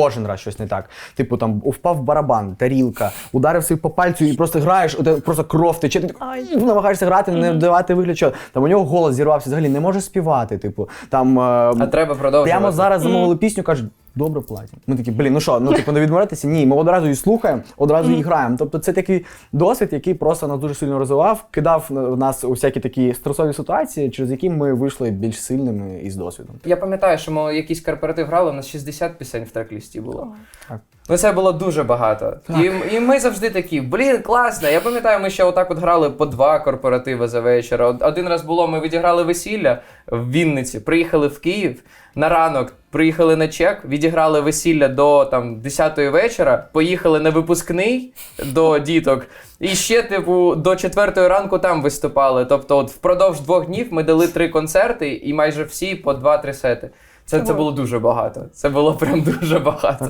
кожен раз щось не так. Типу там впав барабан, тарілка, ударив собі по пальцю і просто граєш, у тебе просто кров тече, ти такий, намагаєшся грати, не давати вигляд, що там у нього голос зірвався, взагалі не може співати. Типу, там е, А треба продовжувати. прямо зараз замовили пісню, кажуть. Добре платять. Ми такі, блін, ну що, ну типу не відмовлятися? Ні, ми одразу і слухаємо, одразу і граємо. Тобто це такий досвід, який просто нас дуже сильно розвивав, кидав в нас у всякі такі стресові ситуації, через які ми вийшли більш сильними і з досвідом. Я пам'ятаю, що ми якийсь корпоратив грали, у нас 60 пісень в трек-лісті було. Так. Ну це було дуже багато. І, і ми завжди такі, блін, класно. Я пам'ятаю, ми ще отак от грали по два корпоративи за вечір. Один раз було, ми відіграли весілля в Вінниці, приїхали в Київ на ранок. Приїхали на чек, відіграли весілля до там 10-ї вечора, поїхали на випускний до діток, і ще, типу, до 4-ї ранку там виступали. Тобто, от впродовж двох днів ми дали три концерти, і майже всі по 2-3 сети. Це, це було дуже багато. Це було прям дуже багато.